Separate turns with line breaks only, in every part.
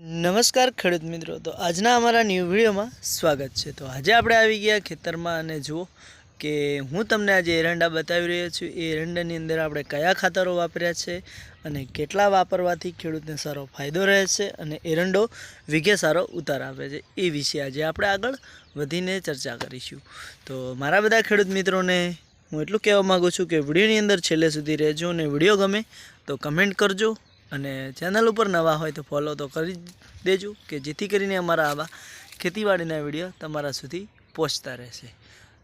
નમસ્કાર ખેડૂત મિત્રો. તો આજના અમારા ન્યૂ વિડીયોમાં સ્વાગત છે. તો આજે આપણે આવી ગયા ખેતરમાં અને જુઓ કે હું તમને આજે એરંડા બતાવી રહ્યો છું. એ એરંડાની અંદર આપણે કયા ખાતરો વાપર્યા છે અને કેટલા વાપરવાથી ખેડૂતને સારો ફાયદો રહે છે અને એરંડો વિઘે સારો ઉતાર આપે છે એ વિશે આજે આપણે આગળ વધીને ચર્ચા કરીશું. તો મારા બધા ખેડૂત મિત્રોને હું એટલું કહેવા માગું છું કે વિડીયોની અંદર છેલ્લે સુધી રહેજો અને વીડિયો ગમે તો કમેન્ટ કરજો. અને ચેનલ ઉપર નવા હોય તો ફોલો તો કરી દેજો કે જેથી કરીને અમારા આવા ખેતીવાડીના વીડિયો તમારા સુધી પહોંચતા રહેશે.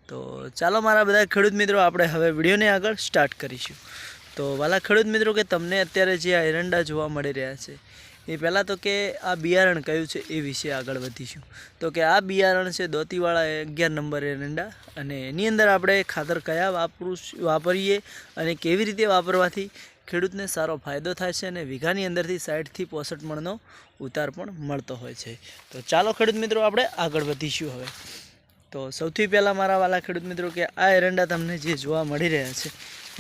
તો ચાલો મારા બધા ખેડૂત મિત્રો, આપણે હવે વિડીયોને આગળ સ્ટાર્ટ કરીશું. તો વાલા ખેડૂત મિત્રો, કે તમને અત્યારે જે આ એરંડા જોવા મળી રહ્યા છે, એ પહેલાં તો કે આ બિયારણ કયું છે એ વિશે આગળ વધીશું. તો કે આ બિયારણ છે દોતીવાળા અગિયાર નંબર એરંડા, અને એની અંદર આપણે ખાતર કયા વાપરું વાપરીએ અને કેવી રીતે વાપરવાથી ખેડૂતને સારો ફાયદો થાય છે અને વીઘાની અંદરથી સાઠથી પોસઠ મણનો ઉતાર પણ મળતો હોય છે. તો ચાલો ખેડૂત મિત્રો, આપણે આગળ વધીશું હવે. તો સૌથી પહેલાં મારા વાલા ખેડૂત મિત્રો, કે આ એરંડા તમને જે જોવા મળી રહ્યા છે,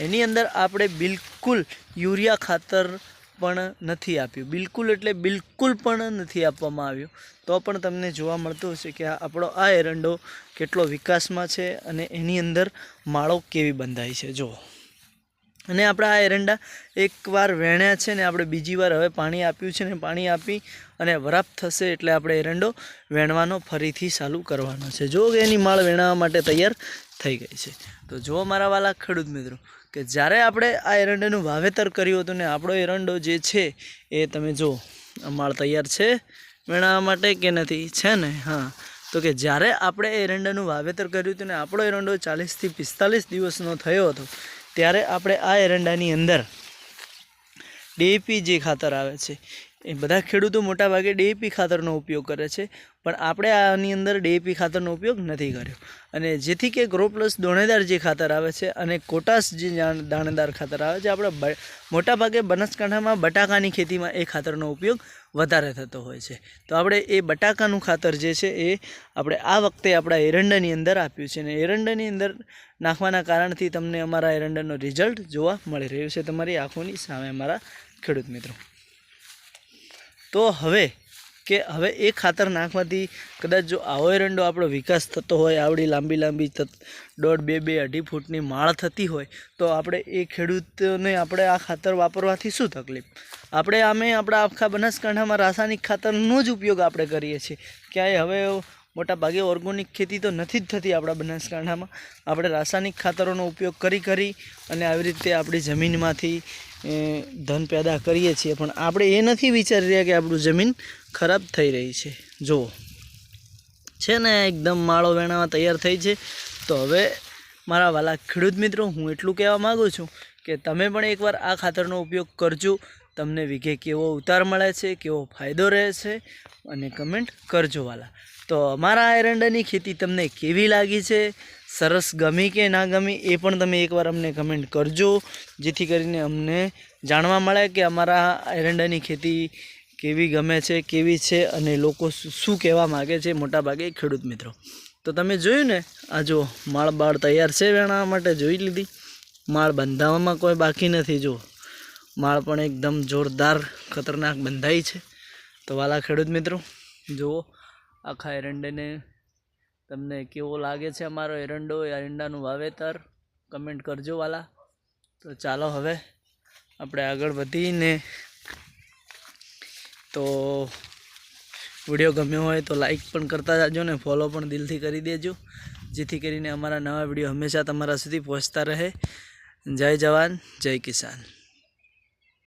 એની અંદર આપણે બિલકુલ યુરિયા ખાતર પણ નથી આપ્યું. બિલકુલ એટલે બિલકુલ પણ નથી આપવામાં આવ્યું. તો પણ તમને જોવા મળતું હશે કે આપણો આ એરંડો કેટલો વિકાસમાં છે અને એની અંદર માળો કેવી બંધાય છે. જુઓ. અને આપણા આ એરંડા એકવાર વેણ્યા છે ને આપણે બીજી વાર હવે પાણી આપ્યું છે ને પાણી આપી અને વરાપ થશે એટલે આપણે એરંડો વેણવાનો ફરીથી ચાલુ કરવાનો છે. જો કે એની માળ વેણાવવા માટે તૈયાર થઈ ગઈ છે. તો જો મારા વાલા ખેડૂત મિત્રો, કે જ્યારે આપણે આ એરંડાનું વાવેતર કર્યું હતું ને આપણો એરંડો જે છે એ તમે જો માળ તૈયાર છે વેણાવવા માટે કે નથી? છે ને? હા. તો કે જ્યારે આપણે એરંડાનું વાવેતર કર્યું હતું ને આપણો એરંડો ચાલીસથી પિસ્તાલીસ દિવસનો થયો હતો ત્યારે આપણે આ એરંડાની અંદર ડીએપી જે ખાતર આવે છે એ બધા ખેડૂતો મોટાભાગે ડીએપી ખાતરનો ઉપયોગ કરે છે, પણ આપણે આની અંદર ડીએપી ખાતરનો ઉપયોગ નથી કર્યો. અને જેથી કે ગ્રો પ્લસ દોણેદાર જે ખાતર આવે છે અને કોટાસ જે દાણેદાર ખાતર આવે છે, આપણે મોટાભાગે બનાસકાંઠામાં બટાકાની ખેતીમાં એ ખાતરનો ઉપયોગ વધારે થતો હોય છે. તો આપણે એ બટાકાનું ખાતર જે છે એ આપણે આ વખતે આપણા એરંડાની અંદર આપ્યું છે અને એરંડાની અંદર નાખવાના કારણથી તમને અમારા એરંડાનો રિઝલ્ટ જોવા મળી રહ્યું છે. તમારી આંખોની સામે, અમારા ખેડૂત મિત્રો. તો હવે કે હવે એ ખાતર નાખવાથી કદાચ જો આવો એરંડો આપણો વિકાસ થતો હોય, આવડી લાંબી લાંબી દોઢ બે બે અઢી ફૂટની માળ થતી હોય, તો આપણે એ ખેડૂતને આપણે આ ખાતર વાપરવાથી શું તકલીફ? આપણે આમે આપણા આખા બનાસકાંઠામાં રાસાયણિક ખાતરનો જ ઉપયોગ આપણે કરીએ છીએ. ક્યાંય હવે મોટા ભાગે ઓર્ગોનિક ખેતી તો નથી જ થતી આપણા બનાસકાંઠામાં. આપણે રાસાયણિક ખાતરોનો ઉપયોગ કરી કરી અને આવી રીતે આપણી જમીનમાંથી ધન પેદા કરીએ છીએ. પણ આપણે એ નથી વિચારી રહ્યા કે આપણું જમીન ખરાબ થઈ રહી છે. જુઓ. છે ને, એકદમ માળો વેણાવા તૈયાર થઈ છે. તો હવે મારા વાલા ખેડૂત મિત્રો, હું એટલું કહેવા માગું છું કે તમે પણ એકવાર આ ખાતરનો ઉપયોગ કરજો. તમને વિઘે કેવો ઉતાર મળે છે, કેવો ફાયદો રહે છે અને કમેન્ટ કરજો વાલા. તો અમારા એરંડાની ખેતી તમને કેવી લાગી છે? સરસ ગમી કે ના ગમી એ પણ તમે એકવાર અમને કમેન્ટ કરજો. જેથી કરીને અમને જાણવા મળે કે અમારા એરંડાની ખેતી કેવી ગમે છે, કેવી છે અને લોકો શું કહેવા માગે છે મોટાભાગે ખેડૂત મિત્રો. તો તમે જોયું ને, આ જો માળ બાળ તૈયાર છે વેણા માટે જોઈ લીધી. માળ બંધાવવામાં કોઈ બાકી નથી જો માળ પણ એકદમ જોરદાર, ખતરનાક બંધાઈ છે. તો વાલા ખેડૂત મિત્રો, જુઓ, આખા એરંડાને તમને કેવો લાગે છે અમારો એરંડો, એરંડાનું વાવેતર? કમેન્ટ કરજો વાલા. તો ચાલો હવે આપણે આગળ વધીને તો વીડિયો ગમ્યો હોય તો લાઈક પણ કરતા જાજો ને ફોલો પણ દિલથી કરી દેજો. જેથી કરીને અમારા નવા વીડિયો હંમેશા તમારા સુધી પહોંચતા રહે. જય જવાન, જય કિસાન.